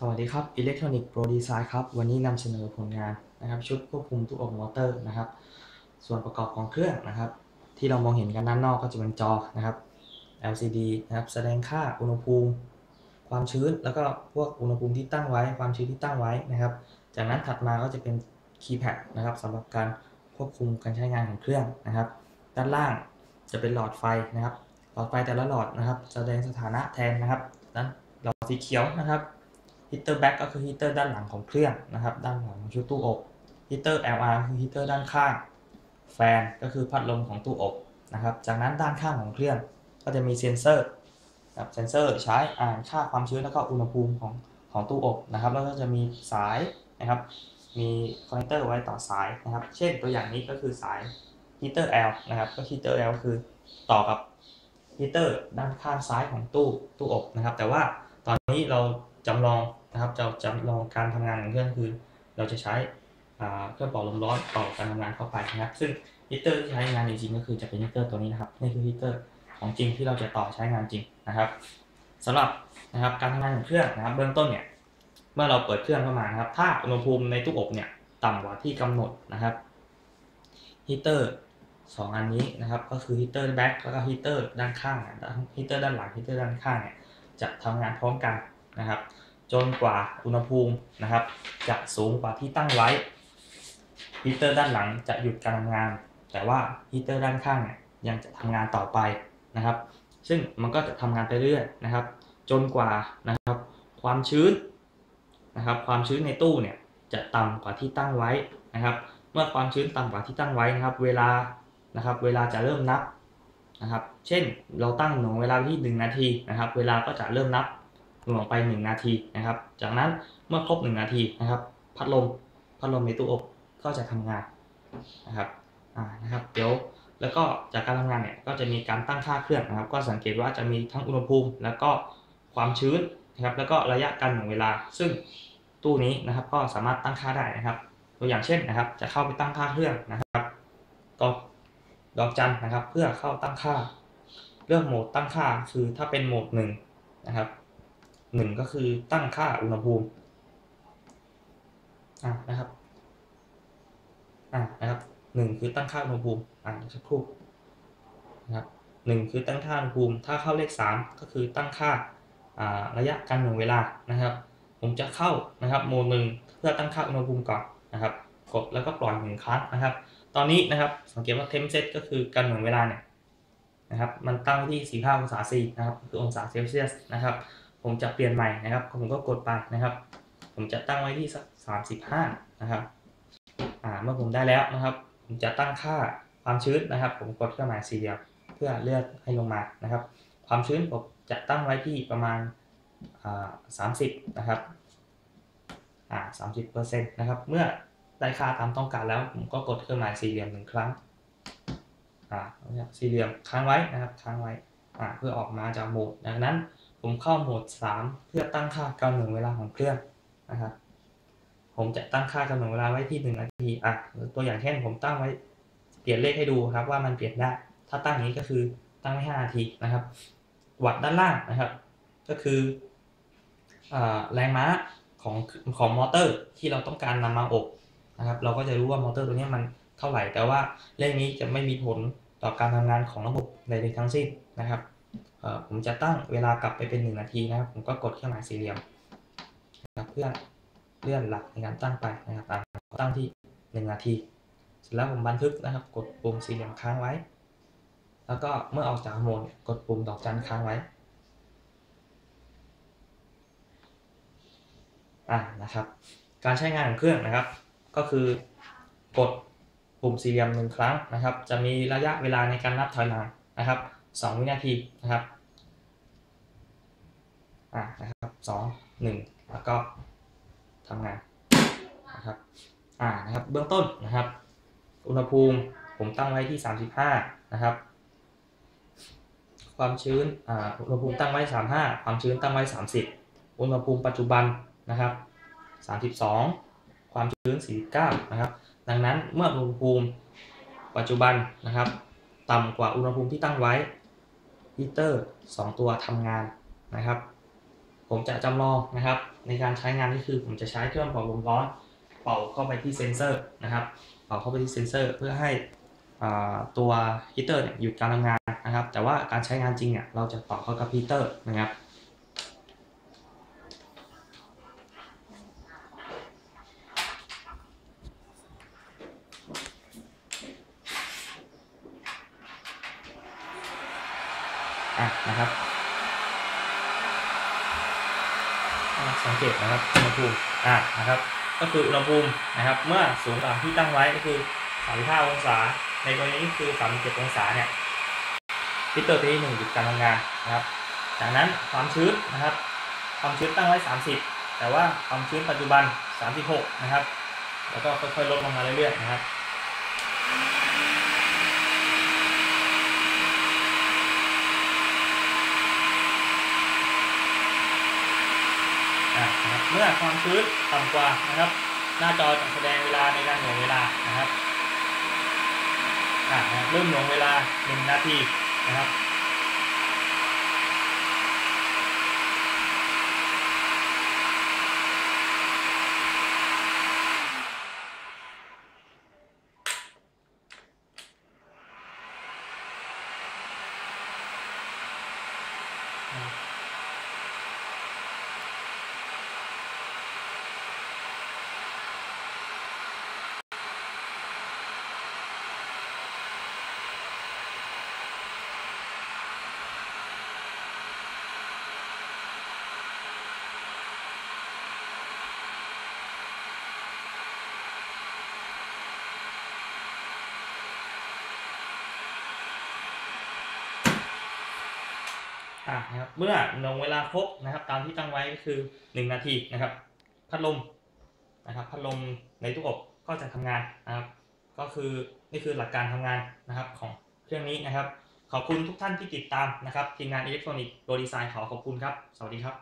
สวัสดีครับ Electronic Pro Design ครับ วันนี้นำเสนอผลงานนะครับ ชุดควบคุมตู้อบมอเตอร์นะครับ ส่วนประกอบของเครื่องนะครับ ที่เรามองเห็นกันด้านนอกก็จะเป็นจอนะครับ LCD นะครับแสดงค่าอุณหภูมิ ความชื้น แล้วก็พวกอุณหภูมิที่ตั้งไว้ ความชื้นที่ตั้งไว้นะครับ จากนั้นถัดมาก็จะเป็นคีย์แพดนะครับสำหรับการควบคุมการใช้งานของเครื่องนะครับ ด้านล่างจะเป็นหลอดไฟนะครับ หลอดไฟแต่ละหลอดนะครับ แสดงสถานะแทนนะครับด้านหลอดสีเขียวนะครับ ฮีเตอร์แบ็กก็คือฮีเตอร์ด้านหลังของเครื่องนะครับ ด้านหลังของชุดตู้อบฮีเตอร์ LR คือฮีเตอร์ด้านข้าง แฟนก็คือพัดลมของตู้อบนะครับ จากนั้นด้านข้างของเครื่องก็จะมีเซ็นเซอร์ครับเซ็นเซอร์ใช้อ่านค่าความชื้นแล้วก็อุณหภูมิของของตู้อบนะครับ แล้วก็จะมีสายนะครับ มีคอนเนคเตอร์ไว้ต่อสายนะครับ เช่นตัวอย่างนี้ก็คือสายฮีเตอร์ L นะครับ ก็ฮีเตอร์ L คือต่อกับฮีเตอร์ด้านข้างซ้ายของตู้ตู้อบนะครับ แต่ว่าตอนนี้เรา จำลองนะครับจะจำลองการทำงานของเครื่องคือ เราจะใช้เครื่องเป่าลมร้อนต่อการทำงานเข้าไปนะครับ ซึ่งฮีเตอร์ที่ใช้งานจริงๆก็คือจะเป็นฮีเตอร์ตัวนี้นะครับนี่คือฮีเตอร์ของจริงที่เราจะต่อใช้งานจริงนะครับสำหรับนะครับการทำงานของเครื่องนะครับ เบื้องต้นเนี่ยเมื่อเราเปิดเครื่องเข้ามานะครับ ถ้าอุณหภูมิในตู้อบเนี่ยต่ำกว่าที่กำหนดนะครับฮีเตอร์สองอันนี้นะครับก็คือฮีเตอร์แบ็กแล้วก็ฮีเตอร์ด้านข้างฮีเตอร์ด้านหลังฮีเตอร์ด้านข้างเนี่ยจะทำงานพร้อมกัน นะครับ จนกว่าอุณหภูมินะครับ จะสูงกว่าที่ตั้งไว้ฮีเตอร์ด้านหลังจะหยุดการทำงาน แต่ว่าฮีเตอร์ด้านข้างเนี่ยยังจะทำงานต่อไปนะครับ ซึ่งมันก็จะทำงานไปเรื่อยนะครับ จนกว่านะครับ ความชื้นนะครับ ความชื้นในตู้เนี่ยจะต่ำกว่าที่ตั้งไว้นะครับ เมื่อความชื้นต่ำกว่าที่ตั้งไว้นะครับ เวลานะครับ เวลาจะเริ่มนับนะครับ เช่นเราตั้งหน่วงเวลาที่ 1 นาทีนะครับ เวลาก็จะเริ่มนับ หน่วงไป 1 นาทีนะครับ จากนั้นเมื่อครบ 1 นาทีนะครับ พัดลมพัดลมในตู้อบก็จะทำงานนะครับอ่านะครับ เดี๋ยวแล้วก็จากการทำงานเนี่ยก็จะมีการตั้งค่าเครื่องนะครับ ก็สังเกตว่าจะมีทั้งอุณหภูมิ แล้วก็ความชื้นนะครับ แล้วก็ระยะการหน่วงเวลา ซึ่งตู้นี้นะครับก็สามารถตั้งค่าได้นะครับ ตัวอย่างเช่นนะครับ จะเข้าไปตั้งค่าเครื่องนะครับก็ดอกจันนะครับ เพื่อเข้าตั้งค่าเรื่องโหมดตั้งค่าคือถ้าเป็นโหมด1นะครับ 1ก็คือตั้งค่าอุณหภูมิอ่านะครับอ่านะครับหนึ่งคือตั้งค่าอุณหภูมิอ่าสักครู่นะครับหนึ่งคือตั้งค่าอุณหภูมิ ถ้าเข้าเลขสามก็คือตั้งค่าอ่าระยะการหน่วงเวลานะครับ ผมจะเข้านะครับโหมดหนึ่งเพื่อตั้งค่าอุณหภูมิก่อนนะครับ กดแล้วก็ปล่อยหนึ่งครั้งนะครับ ตอนนี้นะครับสังเกตว่าเทมเซตก็คือการหน่วงเวลาเนี่ยนะครับ มันตั้งที่ 45 องศาซีนะครับคือองศาเซลเซียสนะครับ ผมจะเปลี่ยนใหม่นะครับ ผมก็กดไปนะครับ ผมจะตั้งไว้ที่สัก35นะครับอ่าเมื่อผมได้แล้วนะครับ ผมจะตั้งค่าความชื้นนะครับ ผมกดเครื่องหมายสี่เหลี่ยมเพื่อเลือกให้ลงมานะครับ ความชื้นผมจะตั้งไว้ที่ประมาณอ่า30นะครับอ่า30เปอร์เซ็นต์นะครับ เมื่อได้ค่าตามต้องการแล้ว ผมก็กดเครื่องหมายสี่เหลี่ยมหนึ่งครั้งอ่าสี่เหลี่ยมค้างไว้นะครับค้างไว้อ่าเพื่อออกมาจากโหมดดังนั้น ผมเข้าโหมด 3 เพื่อตั้งค่าการหน่งเวลาของเครื่องนะครับ ผมจะตั้งค่ากำหนดเวลาไว้ที่ 1 นาที อะ ตัวอย่างเช่นผมตั้งไว้ เปลี่ยนเลขให้ดูครับว่ามันเปลี่ยนได้ ถ้าตั้งอย่างนี้ก็คือตั้งไว้ 5 นาทีนะครับ วัดด้านล่างนะครับ ก็คือแรงม้าของของมอเตอร์ที่เราต้องการนำมาอบนะครับ เราก็จะรู้ว่ามอเตอร์ตัวนี้มันเท่าไหร่ แต่ว่าเลขนี้จะไม่มีผลต่อการทำงานของระบบใดๆทั้งสิ้นนะครับ ผมจะตั้งเวลากลับไปเป็น 1 นาทีนะครับ ผมก็กดเครื่องหมายสี่เหลี่ยมนะครับเพื่อเลื่อนหลักในการตั้งไปนะครับตั้งที่ 1 นาที เสร็จแล้วผมบันทึกนะครับ กดปุ่มสี่เหลี่ยมค้างไว้ แล้วก็เมื่อออกจากโหมดกดปุ่มดอกจันค้างไว้อ่านะครับ การใช้งานของเครื่องนะครับ ก็คือกดปุ่มสี่เหลี่ยมหนึ่งครั้งนะครับ จะมีระยะเวลาในการนับถอยหลังนะครับ 2 วินาทีนะครับอ่านะครับสองหนึ่งแล้วก็ทำงานนะครับอ่านะครับเบื้องต้นนะครับ อุณหภูมิผมตั้งไว้ที่ 35 นะครับ ความชื้นอ่าอุณหภูมิตั้งไว้ 35 ความชื้นตั้งไว้ 30 อุณหภูมิปัจจุบันนะครับ 32 ความชื้น 49 นะครับ ดังนั้นเมื่ออุณหภูมิปัจจุบันนะครับ ต่ำกว่าอุณหภูมิที่ตั้งไว้ ฮีเตอร์2ตัวทำงานนะครับ ผมจะจำลองนะครับ ในการใช้งานก็คือผมจะใช้เครื่องเป่าลมร้อน เป่าเข้าไปที่เซนเซอร์นะครับ เป่าเข้าไปที่เซนเซอร์ เพื่อให้ตัวฮีเตอร์เนี่ยหยุดการทำงานนะครับ แต่ว่าการใช้งานจริงเนี่ยเราจะเป่าเข้ากับฮีเตอร์นะครับ นะครับอะสังเกตนะครับอุณหภูมิอะนะครับ ก็คืออุณหภูมินะครับ เมื่อสูงกว่าที่ตั้งไว้ก็คือ35องศา ในกรณีนี้คือ37องศาเนี่ยพิเตอร์ตัวที่หนึ่งหยุดการทำงานนะครับ จากนั้นความชื้นนะครับ ความชื้นตั้งไว้ 30 แต่ว่าความชื้นปัจจุบัน 36 นะครับ แล้วก็ค่อยๆลดลงมาเรื่อยๆนะครับ อะนะครับเมื่อความชื้นต่ำกว่านะครับ หน้าจอจะแสดงเวลาในการหน่วงเวลานะครับอ่าเริ่มหน่วงเวลา 1 นาทีนะครับ อะนะครับ เมื่อหน่วงเวลาครบนะครับ ตามที่ตั้งไว้ก็คือ 1 นาทีนะครับ พัดลมนะครับ พัดลมในตู้อบก็จะทำงานนะครับ ก็คือนี่คือหลักการทำงานนะครับของเครื่องนี้นะครับ ขอบคุณทุกท่านที่ติดตามนะครับทีมงานอิเล็กทรอนิกส์โดดีไซน์ขอขอบคุณครับ สวัสดีครับ